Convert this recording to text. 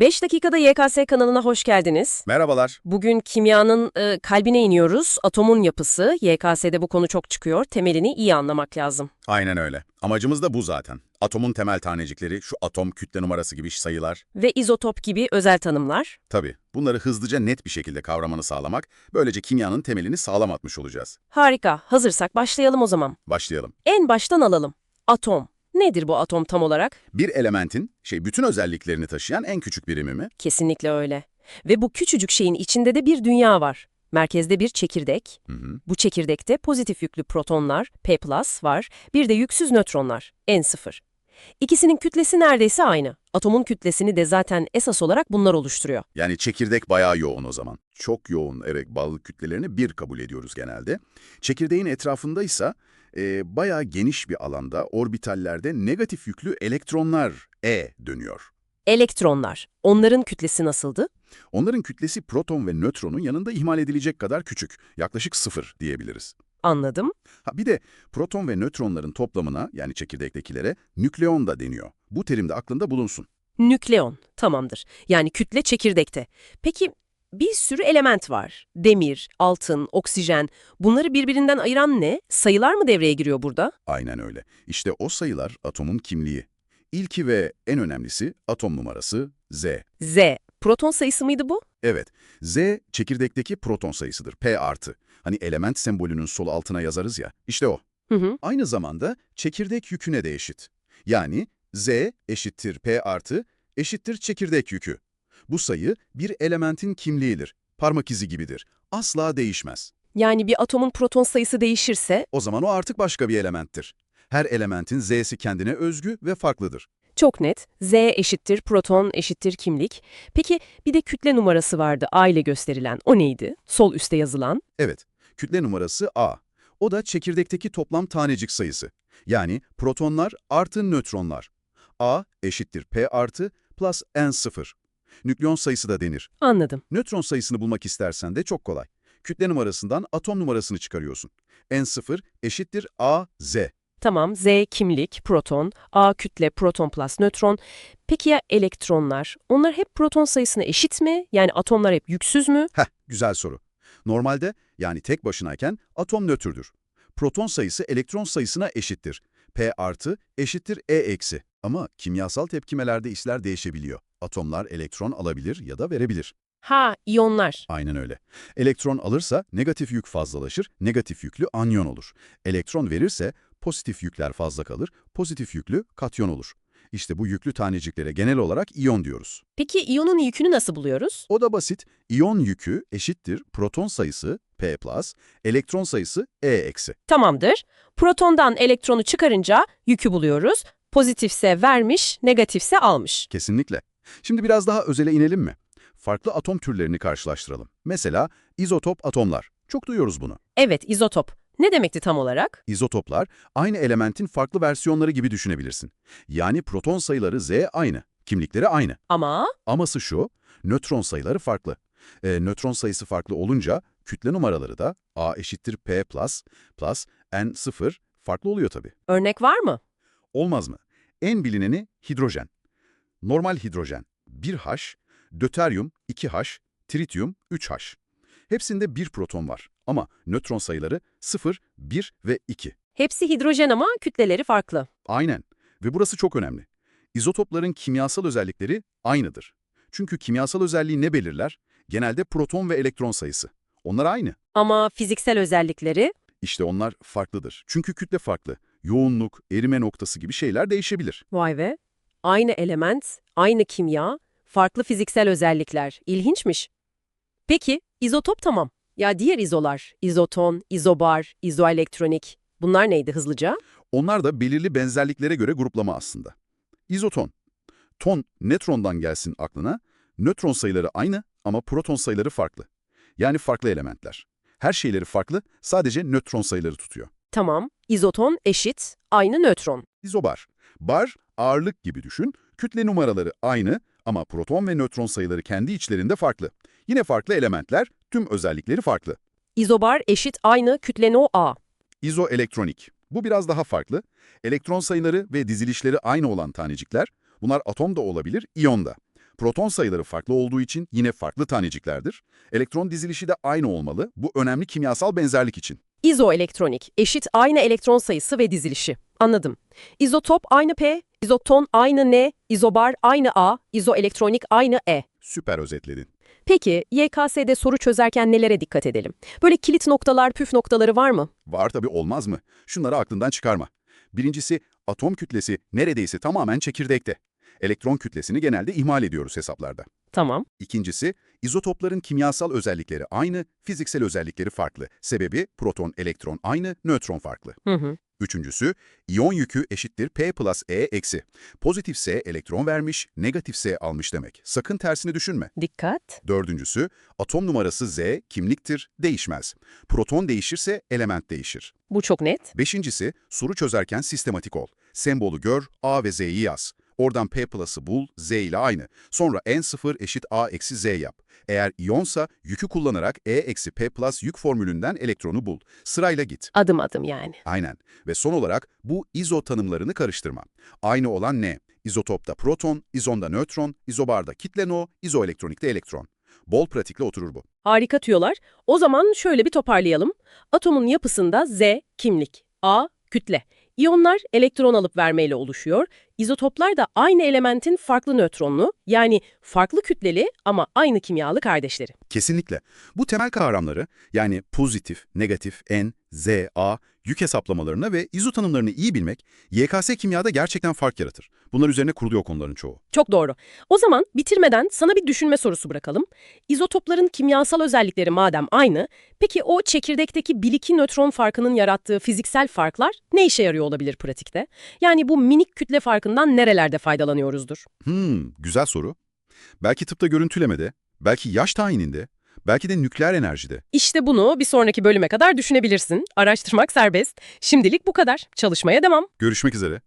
5 dakikada YKS kanalına hoş geldiniz. Merhabalar. Bugün kimyanın e, kalbine iniyoruz. Atomun yapısı, YKS'de bu konu çok çıkıyor. Temelini iyi anlamak lazım. Aynen öyle. Amacımız da bu zaten. Atomun temel tanecikleri, şu atom kütle numarası gibi sayılar. Ve izotop gibi özel tanımlar. Tabii bunları hızlıca net bir şekilde kavramanı sağlamak, böylece kimyanın temelini sağlam atmış olacağız. Harika. Hazırsak başlayalım o zaman. Başlayalım. En baştan alalım. Atom. Nedir bu atom tam olarak? Bir elementin, şey bütün özelliklerini taşıyan en küçük birimi mi? Kesinlikle öyle. Ve bu küçücük şeyin içinde de bir dünya var. Merkezde bir çekirdek. Hı hı. Bu çekirdekte pozitif yüklü protonlar, P+, var. Bir de yüksüz nötronlar, N0. İkisinin kütlesi neredeyse aynı. Atomun kütlesini de zaten esas olarak bunlar oluşturuyor. Yani çekirdek bayağı yoğun o zaman. Çok yoğun erek bağlılık kütlelerini bir kabul ediyoruz genelde. Çekirdeğin etrafında ise e, bayağı geniş bir alanda orbitallerde negatif yüklü elektronlar E dönüyor. Elektronlar. Onların kütlesi nasıldı? Onların kütlesi proton ve nötronun yanında ihmal edilecek kadar küçük. Yaklaşık sıfır diyebiliriz. Anladım. Ha, bir de proton ve nötronların toplamına yani çekirdektekilere nükleon da deniyor. Bu terim de aklında bulunsun. Nükleon. Tamamdır. Yani kütle çekirdekte. Peki bir sürü element var. Demir, altın, oksijen. Bunları birbirinden ayıran ne? Sayılar mı devreye giriyor burada? Aynen öyle. İşte o sayılar atomun kimliği. İlki ve en önemlisi atom numarası Z. Z. Proton sayısı mıydı bu? Evet, Z çekirdekteki proton sayısıdır, P artı. Hani element sembolünün sol altına yazarız ya, işte o. Hı hı. Aynı zamanda çekirdek yüküne de eşit. Yani Z eşittir P artı eşittir çekirdek yükü. Bu sayı bir elementin kimliğidir, parmak izi gibidir. Asla değişmez. Yani bir atomun proton sayısı değişirse O zaman o artık başka bir elementtir. Her elementin Z'si kendine özgü ve farklıdır. Çok net. Z eşittir proton eşittir kimlik. Peki bir de kütle numarası vardı A ile gösterilen. O neydi? Sol üstte yazılan. Evet, kütle numarası A. O da çekirdekteki toplam tanecik sayısı. Yani protonlar artı nötronlar. A eşittir P artı plus N0. Nükleon sayısı da denir. Anladım. Nötron sayısını bulmak istersen de çok kolay. Kütle numarasından atom numarasını çıkarıyorsun. N0 eşittir A, Z. Tamam Z kimlik, proton, A kütle, proton plus nötron. Peki ya elektronlar? Onlar hep proton sayısına eşit mi? Yani atomlar hep yüksüz mü? Heh, güzel soru. Normalde yani tek başınayken atom nötrdür. Proton sayısı elektron sayısına eşittir. P artı eşittir E eksi. Ama kimyasal tepkimelerde işler değişebiliyor. Atomlar elektron alabilir ya da verebilir. Ha, iyonlar. Aynen öyle. Elektron alırsa negatif yük fazlalaşır, negatif yüklü anyon olur. Elektron verirse pozitif yükler fazla kalır, pozitif yüklü katyon olur. İşte bu yüklü taneciklere genel olarak iyon diyoruz. Peki iyonun yükünü nasıl buluyoruz? O da basit. İyon yükü eşittir proton sayısı P+, elektron sayısı E eksi. Tamamdır. Protondan elektronu çıkarınca yükü buluyoruz. Pozitifse vermiş, negatifse almış. Kesinlikle. Şimdi biraz daha özele inelim mi? Farklı atom türlerini karşılaştıralım. Mesela izotop atomlar. Çok duyuyoruz bunu. Evet, izotop. Ne demekti tam olarak? İzotoplar aynı elementin farklı versiyonları gibi düşünebilirsin. Yani proton sayıları Z aynı, kimlikleri aynı. Ama Aması şu, nötron sayıları farklı. E, nötron sayısı farklı olunca kütle numaraları da A eşittir P plus, plus N0 farklı oluyor tabii. örnek var mı? Olmaz mı? En bilineni hidrojen. Normal hidrojen 1H, döteryum 2H, trityum 3H. Hepsinde bir proton var ama nötron sayıları 0, 1 ve 2. Hepsi hidrojen ama kütleleri farklı. Aynen. Ve burası çok önemli. İzotopların kimyasal özellikleri aynıdır. Çünkü kimyasal özelliği ne belirler? Genelde proton ve elektron sayısı. Onlar aynı. Ama fiziksel özellikleri İşte onlar farklıdır. Çünkü kütle farklı. Yoğunluk, erime noktası gibi şeyler değişebilir. Vay be. Aynı element, aynı kimya, farklı fiziksel özellikler. İlginçmiş. Peki, izotop tamam. Ya diğer izolar, izoton, izobar, izoelektronik. Bunlar neydi hızlıca? Onlar da belirli benzerliklere göre gruplama aslında. İzoton. Ton, netrondan gelsin aklına. Nötron sayıları aynı ama proton sayıları farklı. Yani farklı elementler. Her şeyleri farklı, sadece nötron sayıları tutuyor. Tamam, izoton eşit, aynı nötron. İzobar. Bar, ağırlık gibi düşün. Kütle numaraları aynı ama proton ve nötron sayıları kendi içlerinde farklı. Yine farklı elementler, tüm özellikleri farklı. İzobar eşit aynı kütle no A. İzoelektronik. Bu biraz daha farklı. Elektron sayıları ve dizilişleri aynı olan tanecikler. Bunlar atom da olabilir, iyon da. Proton sayıları farklı olduğu için yine farklı taneciklerdir. Elektron dizilişi de aynı olmalı. Bu önemli kimyasal benzerlik için. İzoelektronik eşit aynı elektron sayısı ve dizilişi. Anladım. İzotop aynı P, izoton aynı N, izobar aynı A, izoelektronik aynı E. Süper özetledin. Peki YKS'de soru çözerken nelere dikkat edelim? Böyle kilit noktalar, püf noktaları var mı? Var tabii olmaz mı? Şunları aklından çıkarma. Birincisi, atom kütlesi neredeyse tamamen çekirdekte. Elektron kütlesini genelde ihmal ediyoruz hesaplarda. Tamam. İkincisi, izotopların kimyasal özellikleri aynı, fiziksel özellikleri farklı. Sebebi proton, elektron aynı, nötron farklı. Hı hı. Üçüncüsü, iyon yükü eşittir P plus E eksi. Pozitif S elektron vermiş, negatif S almış demek. Sakın tersini düşünme. Dikkat. Dördüncüsü, atom numarası Z kimliktir, değişmez. Proton değişirse element değişir. Bu çok net. Beşincisi, soru çözerken sistematik ol. Sembolü gör, A ve Z'yi yaz. Oradan P plus'ı bul, Z ile aynı. Sonra N0 eşit A eksi Z yap. Eğer iyonsa yükü kullanarak E eksi P plus yük formülünden elektronu bul. Sırayla git. Adım adım yani. Aynen. Ve son olarak bu izo tanımlarını karıştırma. Aynı olan ne? İzotopta proton, izonda nötron, izobarda kitle no, izoelektronikte elektron. Bol pratikle oturur bu. Harika tüyolar. O zaman şöyle bir toparlayalım. Atomun yapısında Z kimlik, A kütle. İyonlar elektron alıp vermeyle oluşuyor. İzotoplar da aynı elementin farklı nötronlu, yani farklı kütleli ama aynı kimyalı kardeşleri. Kesinlikle. Bu temel kavramları yani pozitif, negatif, N, Z, A, yük hesaplamalarına ve izo tanımlarını iyi bilmek YKS kimyada gerçekten fark yaratır. Bunlar üzerine kuruluyor konuların çoğu. Çok doğru. O zaman bitirmeden sana bir düşünme sorusu bırakalım. İzotopların kimyasal özellikleri madem aynı, peki o çekirdekteki 1-2 nötron farkının yarattığı fiziksel farklar ne işe yarıyor olabilir pratikte? Yani bu minik kütle farkından nerelerde faydalanıyoruzdur? Hmm, güzel soru. Belki tıpta görüntülemede, belki yaş tayininde, belki de nükleer enerjide. İşte bunu bir sonraki bölüme kadar düşünebilirsin. Araştırmak serbest. Şimdilik bu kadar. Çalışmaya devam. Görüşmek üzere.